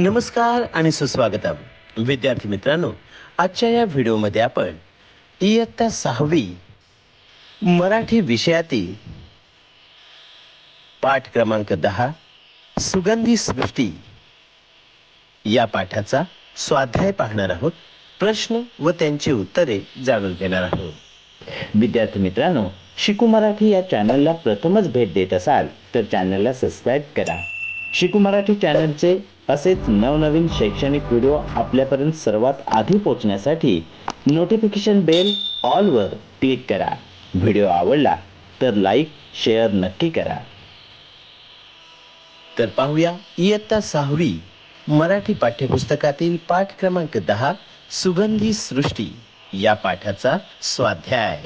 नमस्कार आणि सुस्वागतम. विद्यार्थी मित्रांनो आजच्या या व्हिडिओमध्ये आपण इयत्ता सहावी मराठी विषयातील पाठ क्रमांक दहा सुगंधी सृष्टी या पाठाचा स्वाध्याय पाहणार आहोत. प्रश्न व त्यांची उत्तरे जाणून घेणार आहोत. विद्यार्थी मित्रांनो शिकू मराठी या चॅनलला प्रथमच भेट देत असाल तर चॅनलला सबस्क्राईब करा. शिकू मराठी चॅनलचे असेच नवनवीन शैक्षणिक व्हिडिओ आपल्यापर्यंत सर्वात आधी पोहोचण्यासाठी नोटिफिकेशन बेल ऑलवर क्लिक करा. व्हिडिओ आवडला तर लाईक शेअर नक्की करा. तर पाहूया इयत्ता सहावी मराठी पाठ्यपुस्तकातील पाठ क्रमांक दहा सुगंधी सृष्टी या पाठाचा स्वाध्याय.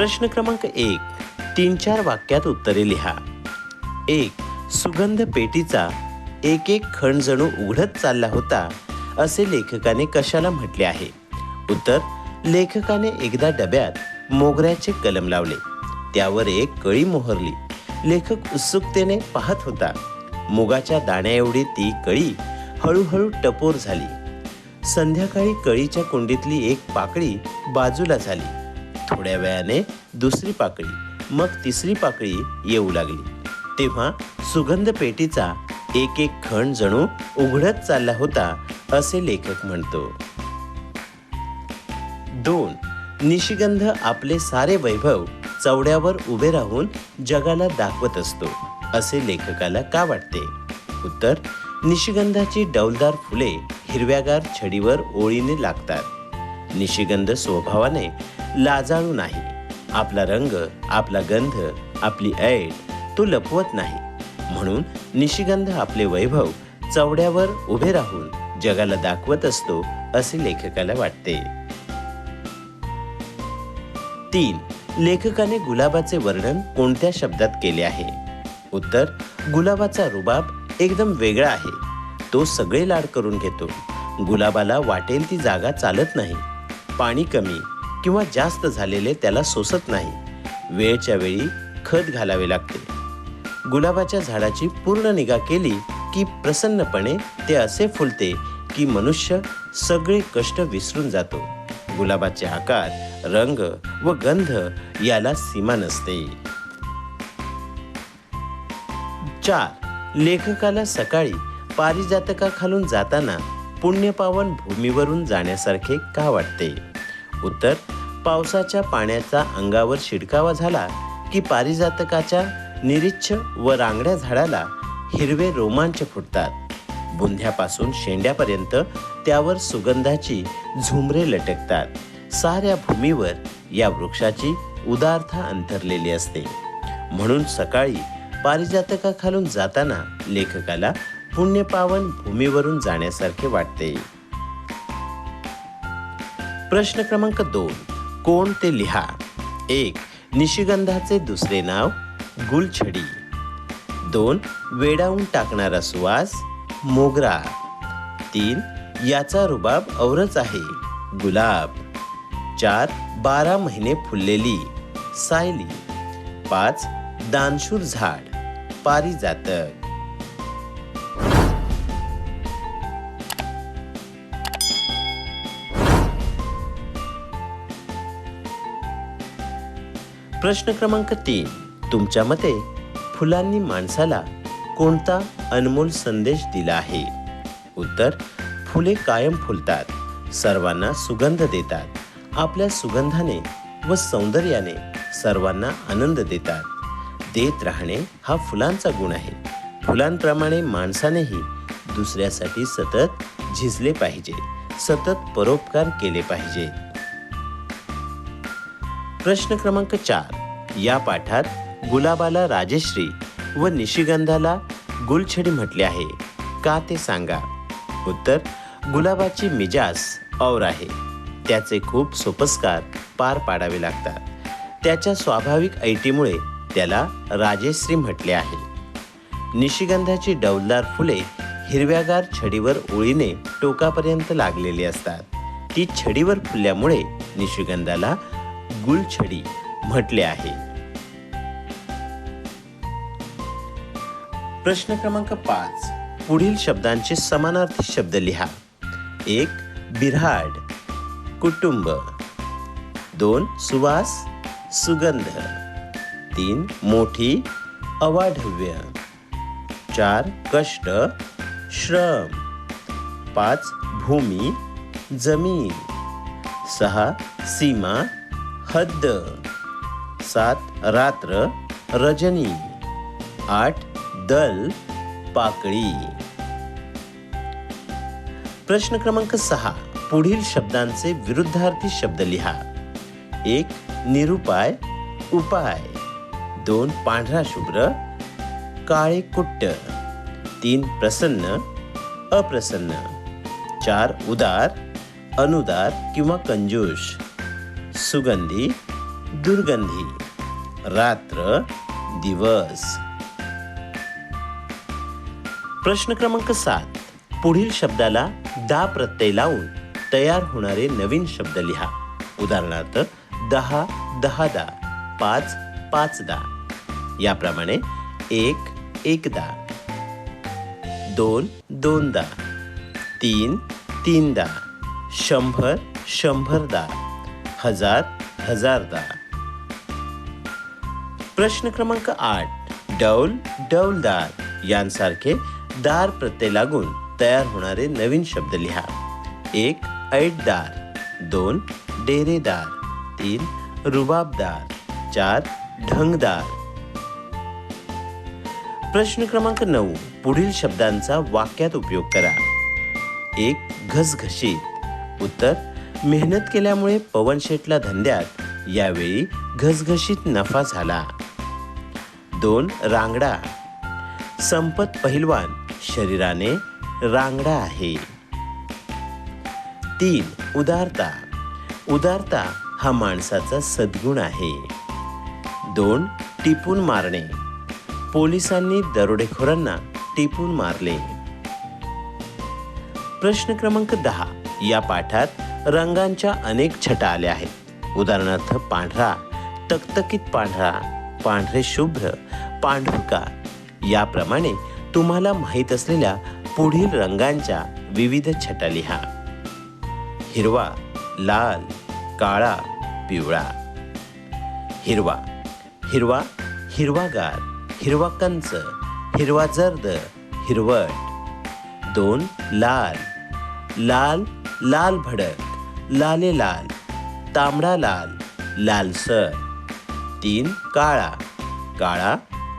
प्रश्न क्रमांक एक तीन चार वाक्यात उत्तरे लिहा. एक सुगंध पेटीचा एक एक खण जणू उघडत चालला होता असे लेखकाने कशाला म्हटले आहे? उत्तर लेखकाने एकदा डब्यात मोगऱ्याचे कलम लावले. त्यावर एक कळी मोहरली. लेखक उत्सुकतेने पाहत होता. मुगाच्या दाण्याएवढी ती कळी हळूहळू टपोर झाली. संध्याकाळी कळीच्या कुंडीतली एक पाकळी बाजूला झाली. थोड्या वेळाने दुसरी पाकळी मग तिसरी पाकळी येऊ लागली. तेव्हा सुगंध पेटीचा एक एक खण जणू उघडत चालला होता असे लेखक म्हणतो. दोन. निशिगंध आपले सारे वैभव चवड्यावर उभे राहून जगाला दाखवत असतो असे लेखकाला का वाटते? उत्तर. निशिगंधाची डौलदार फुले हिरव्यागार छडीवर ओळीने लागतात. निशिगंध स्वभावाने लाजाळू नाही. आपला रंग आपला गंध आपली ऐट तो लपवत नाही. म्हणून निशिगंध आपले वैभव चवड्यावर उभे राहून जगाला दाखवत असतो असे लेखकाला वाटते. तीन. लेखकाने गुलाबाचे वर्णन कोणत्या शब्दात केले आहे? उत्तर गुलाबाचा रुबाब एकदम वेगळा आहे. तो सगळे लाड करून घेतो. गुलाबाला वाटेल ती जागा चालत नाही. पाणी कमी किंवा जास्त झालेले त्याला सोसत नाही. वेळच्या वेळी खत घालावे लागते. गुलाबाच्या झाडाची पूर्ण निगा केली की प्रसन्नपणे ते असे फुलते की मनुष्य सगळे कष्ट विसरून जातो. गुलाबाचे आकार रंग व गंध याला सीमा नसते. चार. लेखकाला सकाळी पारिजातका खालून जाताना पुण्यपावन भूमीवरून जाण्यासारखे का वाटते? उत्तर पावसाच्या पाण्याचा अंगावर शिडकावा झाला की पारिजातकाच्या निरीच्छ व रांगड्या झाडाला हिरवे रोमांच फुटतात. बुंध्यापासून शेंड्यापर्यंत त्यावर सुगंधाची झुमरे लटकतात. साऱ्या भूमीवर या वृक्षाची उदारता अंतरलेली असते. म्हणून सकाळी पारिजातकाखालून जाताना लेखकाला पुण्यपावन भूमीवरून जाण्यासारखे वाटते. प्रश्न क्रमांक दोन. कोण ते लिहा? एक निशिगंधाचे दुसरे नाव गुलछडी. दोन वेडावून टाकणारा सुवास मोगरा. तीन याचा रुबाब औरच आहे गुलाब. चार बारा महिने फुललेली सायली. पाच दानशूर झाड पारिजातक. प्रश्न क्रमांक तीन. तुमच्या मते फुलांनी माणसाला कोणता अनमोल संदेश दिला आहे? उत्तर फुले कायम फुलतात सर्वांना सुगंध देतात आपल्या सुगंधाने व सौंदर्याने सर्वांना आनंद देतात. देत राहणे हा फुलांचा गुण आहे. फुलांप्रमाणे माणसानेही दुसऱ्यासाठी सतत झिजले पाहिजे सतत परोपकार केले पाहिजे. प्रश्न क्रमांक चार. या पाठात गुलाबाला राजश्री व निशिगंधाला गुलछडी म्हटले आहे. का ते सांगा? उत्तर गुलाबाची मिजाज और आहे. त्याचे खूप सोपस्कार पार पाडावे लागतात. त्याच्या स्वाभाविक ऐटीमुळे त्याला राजेश्री म्हटले आहे. निशिगंधाची डौलदार फुले हिरव्यागार छडीवर ओळीने टोकापर्यंत लागलेली असतात. ती छडीवर फुलल्यामुळे निशिगंधाला गुलछडी म्हटले आहे. प्रश्न क्रमांक पाच. पुढील शब्दांचे समानार्थी शब्द लिहा. एक बिराड कुटुंब. दोन सुवास. सुगंध. तीन मोठी. अवाढव्य. चार कष्ट. श्रम. पाच भूमी. जमीन. सहा सीमा. हद्द सात रात्र रजनी आठ दल पाकळी. प्रश्न क्रमांक सहा पुढील शब्दांचे विरुद्धार्थी शब्द लिहा. एक निरुपाय उपाय. दोन पांढरा शुभ्र काळे कुट्ट. तीन प्रसन्न अप्रसन्न. चार उदार अनुदार किंवा कंजूष. सुगंधी दुर्गंधी रात्र दिवस. प्रश्न क्रमांक सात. पुढील शब्दाला दा प्रत्यय लावून तयार होणारे नवीन शब्द लिहा. उदाहरणार्थ दहा दहा दा पाच पाच दा. याप्रमाणे एक एकदा दोन दोनदा तीन तीनदा शंभर शंभरदा हजार हजारदा प्रश्न क्रमांक आठ डौल डौलदार. यांसारखे दार प्रत्यय लागून तयार होणारे नवीन शब्द लिहा. एक ऐटदार. दोन डेरेदार. तीन रुबाबदार. चार ढंगदार. प्रश्न क्रमांक नऊ पुढील शब्दांचा वाक्यात उपयोग करा. एक घसघशीत. उत्तर मेहनत केल्यामुळे पवन शेटला धंद्यात यावेळी घसघशीत नफा झाला. दोन रांगडा. संपत पहिलवान शरीराने रांगडा आहे. तीन उदारता. उदारता हा माणसाचा सद्गुण आहे. दोन टिपून मारणे. पोलिसांनी दरोडेखोरांना टिपून मारले. प्रश्न क्रमांक दहा. या पाठात रंगांच्या अनेक छटा आल्या आहेत. उदाहरणार्थ पांढरा तकतकीत पांढरा पांढरे शुभ्र पांढुका याप्रमाणे तुम्हाला माहीत असलेल्या पुढील रंगांच्या विविध छटा लिहा. हिरवा लाल काळा पिवळा. हिरवा हिरवा हिरवागार हिरवा कंच हिरवा जर्द हिरवट. दोन लाल. लाल लाल भडक. लाले लाल तांबडा लाल लालसर तीन काळा काळा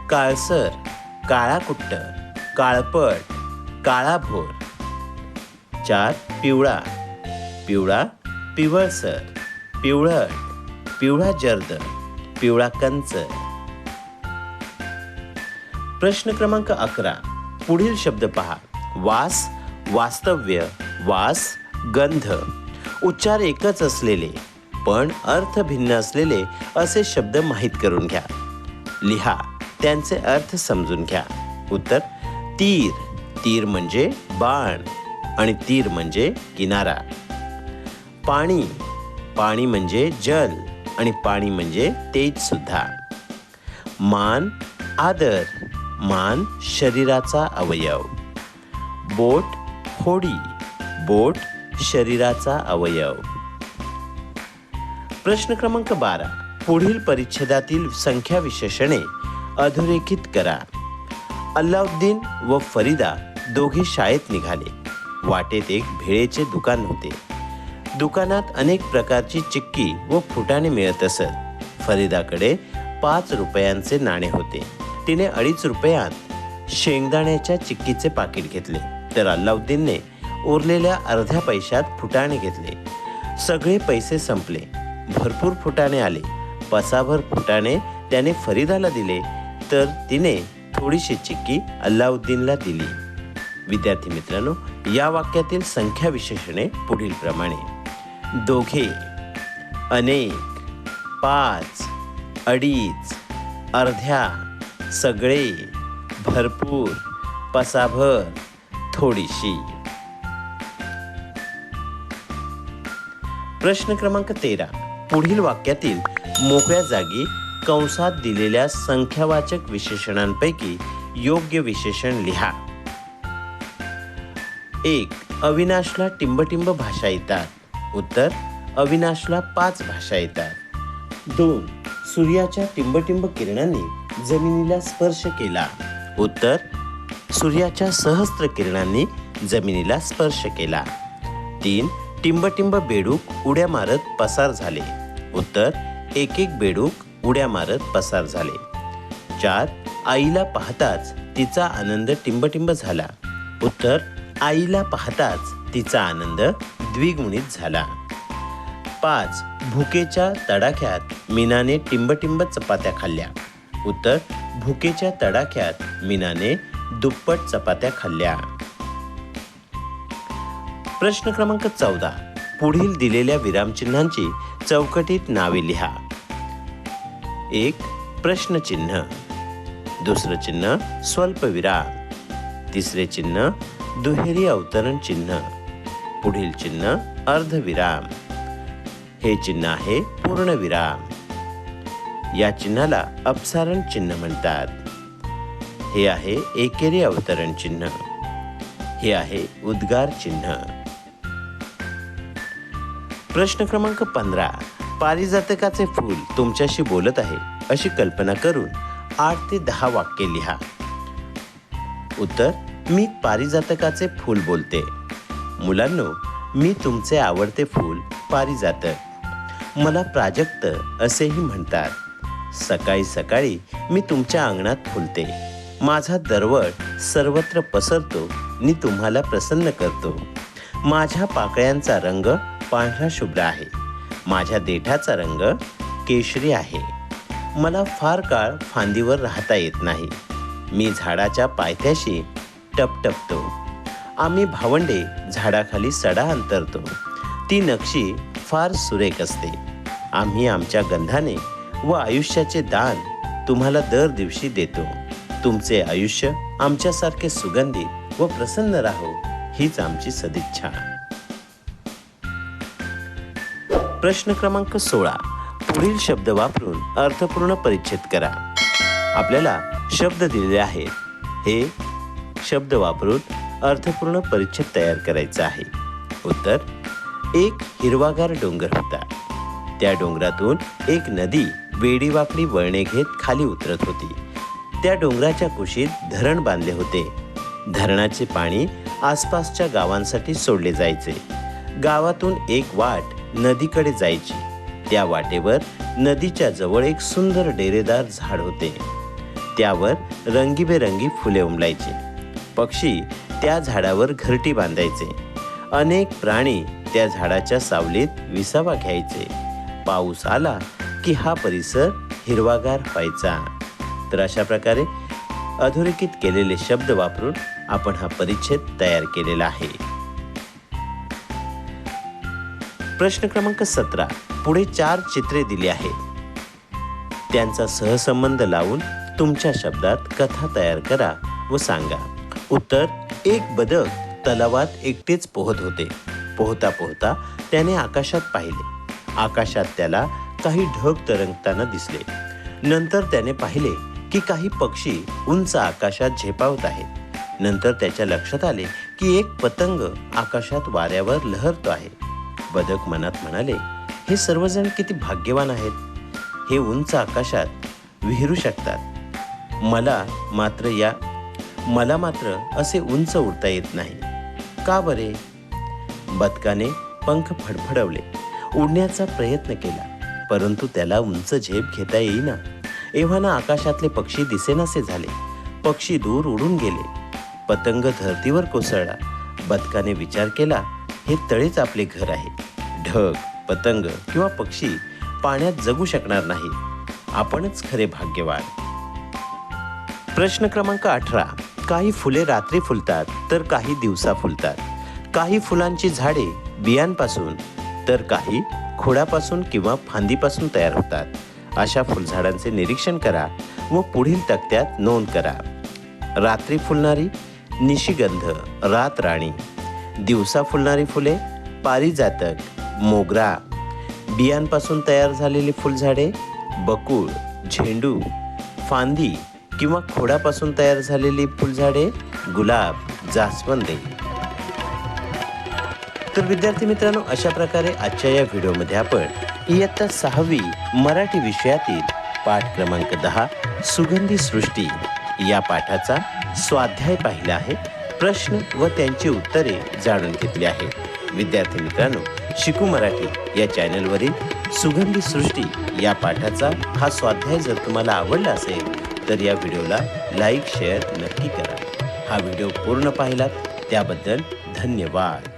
काळसर काळा कुट्ट काळपट काळा भोर. चार पिवळा पिवळा पिवळसर पिवळट पिवळा जर्द पिवळा कंच प्रश्न क्रमांक अकरा पुढील शब्द पहा. वास वास्तव्य वास गंध. उच्चार एकच असलेले पण अर्थ भिन्न असलेले असे शब्द माहीत करून घ्या. लिहा त्यांचे अर्थ समजून घ्या. उत्तर तीर. तीर म्हणजे बाण आणि तीर म्हणजे किनारा. पाणी पाणी म्हणजे जल आणि पाणी म्हणजे तेज सुद्धा. मान आदर. मान शरीराचा अवयव. बोट होडी. बोट शरीराचा अवयव. प्रश्न क्रमांक बारा. पुढील परिच्छेदातील संख्या विशेषणे अधोरेखित करा. अल्लाउद्दीन व फरीदा दोघे शाळेत निघाले. वाटेत एक भेळेचे दुकान होते. दुकानात अनेक प्रकारची चिक्की व फुटाणे मिळत असत. फरीदाकडे पाच रुपयांचे नाणे होते. तिने अडीच रुपयात शेंगदाण्याच्या चिक्कीचे पाकिट घेतले. तर अल्लाउद्दीनने उरलेल्या अर्ध्या पैशात फुटाणे घेतले. सगळे पैसे संपले. भरपूर फुटाणे आले. पसाभर फुटाणे त्याने फरीदाला दिले. तर तिने थोडीशी चिक्की अल्लाउद्दीनला दिली. विद्यार्थी मित्रांनो या वाक्यातील संख्या विशेषणे पुढील प्रमाणे. दोघे अनेक पाच अडीच अर्ध्या सगळे भरपूर पसाभर थोडीशी. प्रश्न क्रमांक तेरा. पुढील वाक्यातील मोकळ्या जागी कंसात दिलेल्या संख्यावाचक विशेषणांपैकी योग्य विशेषण लिहा. एक अविनाशला टिंबटिंब भाषा येतात. उत्तर अविनाशला पाच भाषा येतात. दोन सूर्याच्या टिंबटिंब किरणांनी जमिनीला स्पर्श केला. उत्तर सूर्याच्या सहस्त्र किरणांनी जमिनीला स्पर्श केला. तीन टिंबटिंब बेडूक उड्या मारत पसार झाले. उत्तर एक एक बेडूक उड्या मारत पसार झाले. चार आईला पाहताच तिचा आनंद टिंबटिंब झाला. उत्तर आईला पाहताच तिचा आनंद द्विगुणित झाला. पाच भुकेच्या तडाख्यात मीनाने टिंबटिंब चपात्या खाल्ल्या. उत्तर भुकेच्या तडाख्यात मीनाने दुप्पट चपात्या खाल्ल्या. प्रश्न क्रमांक चौदा. पुढील दिलेल्या विरामचिन्हांची चौकटीत नावे लिहा. एक प्रश्नचिन्ह. दुसरं चिन्ह स्वल्पविराम. तिसरे चिन्ह दुहेरी अवतरण चिन्ह. पुढील चिन्ह अर्धविराम. हे चिन्ह आहे पूर्णविराम. या चिन्हाला अपसारण चिन्ह म्हणतात. हे आहे एकेरी अवतरण चिन्ह. हे आहे उद्गार चिन्ह. प्रश्न क्रमांक पंधरा. पारिजातकाचे फूल तुमच्याशी बोलत आहे अशी कल्पना करून आठ ते दहा वाक्य लिहा. उत्तर मी पारिजातकाचे फूल बोलते. मुलांनो मी तुमचे आवडते फूल पारिजातक. मला प्राजक्त असेही म्हणतात. सकाळी सकाळी मी तुमच्या अंगणात फुलते. माझा दरवट सर्वत्र पसरतो मी तुम्हाला प्रसन्न करतो. माझ्या पाकळ्यांचा रंग पांढरा शुभ्र आहे. माझ्या देठाचा रंग केशरी आहे. मला फार काळ फांदीवर राहता येत नाही. मी झाडाच्या पायथ्याशी टपटपतो. आम्ही भावंडे झाडाखाली सडा अंतरतो. ती नक्षी फार सुरेख असते. आम्ही आमच्या गंधाने व आयुष्याचे दान तुम्हाला दर दिवशी देतो. तुमचे आयुष्य आमच्यासारखे सुगंधी व प्रसन्न राहो हीच आमची सदिच्छा. प्रश्न क्रमांक सोळा. पुढील शब्द वापरून अर्थपूर्ण परिच्छेद करा. आपल्याला शब्द दिलेले आहेत. हे शब्द वापरून अर्थपूर्ण परिच्छेद तयार करायचा आहे. उत्तर एक हिरवागार डोंगर होता. त्या डोंगरातून एक नदी वेडीवाकडी वळणे घेत खाली उतरत होती. त्या डोंगराच्या कुशीत धरण बांधले होते. धरणाचे पाणी आसपासच्या गावांसाठी सोडले जायचे. गावातून एक वाट नदीकडे जायची. त्या वाटेवर नदीच्या जवळ एक सुंदर डेरेदार झाड होते. त्यावर रंगीबेरंगी फुले उमलायचे. पक्षी त्या झाडावर घरटी बांधायचे. अनेक प्राणी त्या झाडाच्या सावलीत विसावा घ्यायचे. पाऊस आला की हा परिसर हिरवागार व्हायचा. तर अशा प्रकारे अधोरेखित केलेले शब्द वापरून आपण हा परिच्छेद तयार केलेला आहे. प्रश्न क्रमांक सतरा. पुढे चार चित्रे दिली आहेत. त्यांचा सहसंबंध लावून तुमच्या शब्दात कथा तयार करा व सांगा. उत्तर एक बदक तलावात एकटेच पोहत होते. पोहता पोहता त्याने आकाशात पाहिले. आकाशात त्याला काही ढग तरंगताना दिसले. नंतर त्याने पाहिले की काही पक्षी उंच आकाशात झेपावत आहेत. नंतर त्याच्या लक्षात आले की एक पतंग आकाशात वाऱ्यावर लहरतो आहे. बदक मनात म्हणाले हे सर्वजण किती भाग्यवान आहेत. हे उंच आकाशात विहिरू शकतात. मला मात्र या मला मात्र असे उंच उडता येत नाही. का बरे? बदकाने पंख फडफडवले. उडण्याचा प्रयत्न केला परंतु त्याला उंच झेप घेता येईना. एव्हाना आकाशातले पक्षी दिसेनासे झाले. पक्षी दूर उडून गेले. पतंग धरतीवर कोसळला. बदकाने विचार केला हे तळेच आपले घर आहे. ढग पतंग किंवा पक्षी पाण्यात जगू शकणार नाही. आपणच खरे भाग्यवान. प्रश्न क्रमांक अठरा. काही फुले रात्री फुलतात तर काही दिवसा फुलतात. काही फुलांची झाडे बियांपासून तर काही खोडापासून किंवा फांदीपासून तयार होतात. अशा फुलझाडांचे निरीक्षण करा व पुढील तक्त्यात नोंद करा. रात्री फुलणारी निशिगंध रातराणी दिवसा फुलणारी फुले पारिजातक मोगरा. बियांपासून तयार झालेली फुलझाडे बकुळ झेंडू फांदी किंवा खोडापासून तयार झालेली फुलझाडे गुलाब जास्वंदे. तर विद्यार्थी मित्रांनो अशा प्रकारे आजच्या या व्हिडिओमध्ये आपण इयत्ता सहावी मराठी विषयातील पाठ क्रमांक दहा सुगंधी सृष्टी या पाठाचा स्वाध्याय पाहिला आहे. प्रश्न व त्यांची उत्तरे जाणून घेतली आहेत विद्यार्थी मित्रांनो शिकू मराठी या चॅनलवरील सुगंधी सृष्टी या पाठाचा हा स्वाध्याय जर तुम्हाला आवडला असेल तर या व्हिडिओला लाईक शेअर नक्की करा. हा व्हिडिओ पूर्ण पाहिलात त्याबद्दल धन्यवाद.